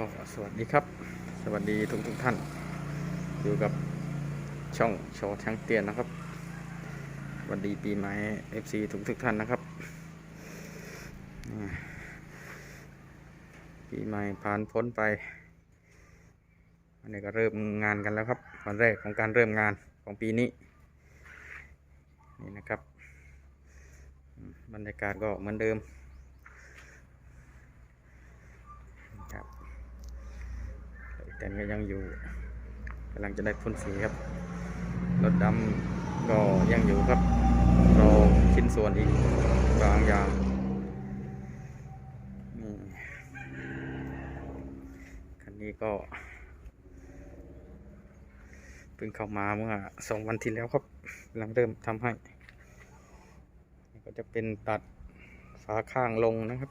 ก็สวัสดีครับ สวัสดีทุกทุกท่าน อยู่กับช่องโชว์ช้างเตียนนะครับสวัสดีปีใหม่ FC ทุกทุกท่านนะครับ ปีใหม่ผ่านพ้นไปวันนี้ก็เริ่มงานกันแล้วครับ วันแรกของการเริ่มงานของปีนี้ นี่นะครับ บรรยากาศก็เหมือนเดิม ครับ แต่ก็ยังอยู่กำลังจะได้พ่นสีครับรถดำก็ยังอยู่ครับรอชิ้นส่วนอีกบางอย่างนี่คันนี้ก็เพิ่งเข้ามาเมื่อสองวันที่แล้วครับกำลังเริ่มทำให้ ก็จะเป็นตัดฝาข้างลงนะครับ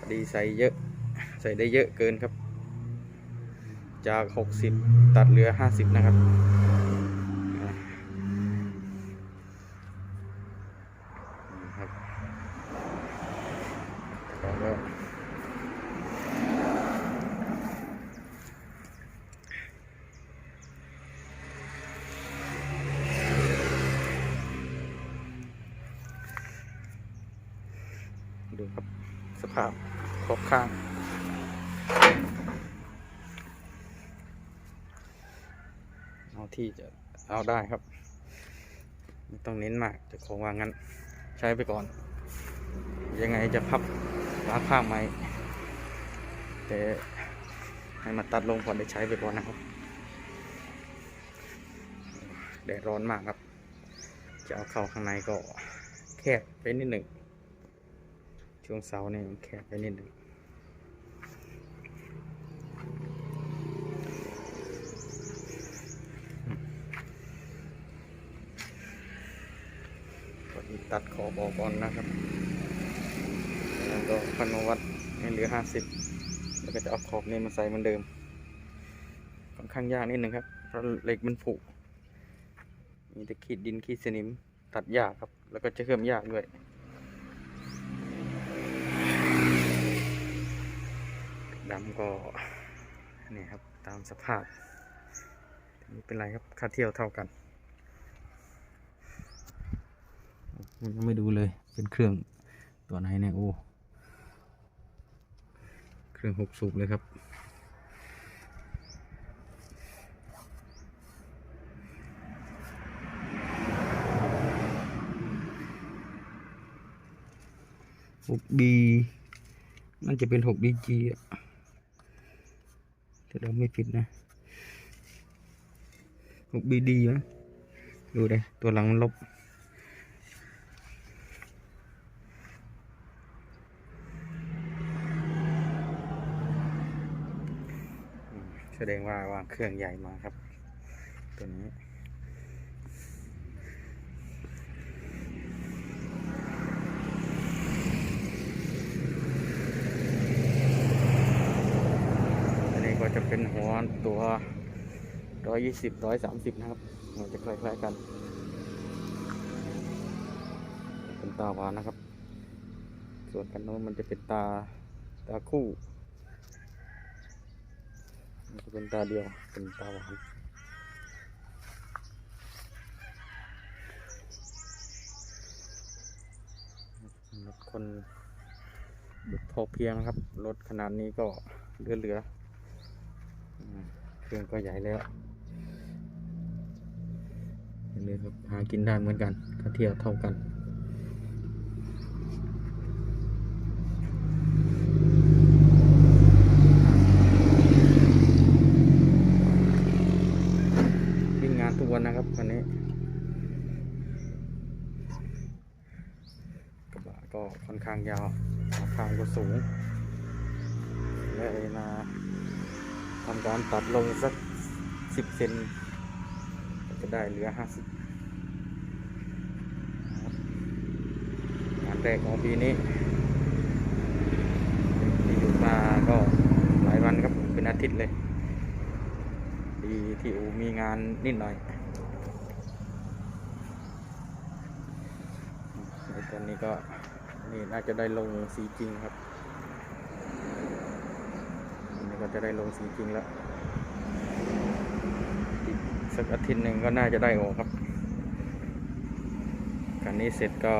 พอ ดีใส่เยอะ ใส่ได้เยอะเกินครับ จาก 60 ตัดเหลือ 50 นะครับนะครับก็ดูครับ สภาพ รบข้าง เอาที่จะเอาได้ครับ ไม่ต้องเน้นมากจะของวางงั้น ใช้ไปก่อน ยังไงจะพับล้างข้างไหมแต่ให้มาตัดลงก่อนได้ใช้ไปก่อนนะครับแดดร้อนมากครับ จะเอาเข้าข้างในก็แคบไปนิดหนึ่งช่วงเสาเนี่ยแคบไปนิดหนึ่งก็ ตัดขอบออกก่อนนะครับแล้วก็พันมาวัดให้เหลือห้าสิบแล้วก็จะเอาขอบนี้มาใส่เหมือนเดิมค่อนข้างยากนิดหนึ่งครับเพราะเหล็กมันผุมีแต่ขีดดินขีดสนิมตัดยากครับ แล้วก็จะเชื่อมยากด้วยดำก็นี่ครับตามสภาพไม่เป็นไรครับค่าเที่ยวเท่ากัน ยังไม่ดูเลยเป็นเครื่องตัวไหนเนี่ยโอ้เครื่องหกสูบเลยครับหกบีน่าจะเป็นหกบีจีอะถ้าเราไม่ผิดนะหกบีดีมั้งดูเลยตัวหลังมันลบ อืม แสดงว่าวางเครื่องใหญ่มาครับ ตัวนี้อันนี้ก็จะเป็นหัวตัวร้อยยี่สิบร้อยสามสิบนะครับ มันจะคล้ายๆกัน เป็นตาหวานนะครับ ส่วนกันโน้นมันจะเป็นตาตาคู่ จะเป็นตาเดียวเป็นตาหวานรับคนแบบพอเพียงนะครับ รถขนาดนี้ก็เหลือๆอืมเครื่องก็ใหญ่แล้วเลยครับหากินได้เหมือนกันถ้าเทียบเท่ากัน วิ่งงานทุกวันนะครับวันนี้ ก็ค่อนข้างยาวราคาก็สูงเลยมาทำการตัดลงสักสิบเซนก็จะได้เหลือห้าสิบงานแรกของปีนี้ที่อยู่มาก็หลายวันครับเป็นอาทิตย์เลยดีที่อูมีงานนิดหน่อยตอนนี้ก็ นี่น่าจะได้ลงสีจริงครับอันนี้ก็จะได้ลงสีจริงแล้วอีกสักอาทิตย์หนึ่งก็น่าจะได้ออกครับการนี้เสร็จก็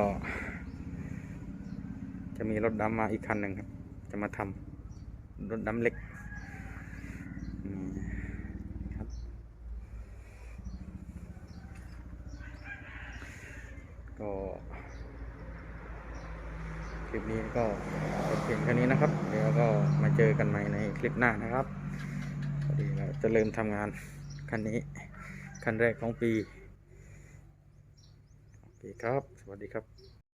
จะมีรถดำมาอีกคันหนึ่งครับ จะมาทำรถดำเล็กนี่ครับ ก็ คลิปนี้ก็จบเพียงแค่นี้นะครับเดี๋ยวก็มาเจอกันใหม่ในคลิปหน้านะครับพอดีเราจะเริ่มทำงานคันนี้คันแรกของปีโอเคครับ สวัสดีครับ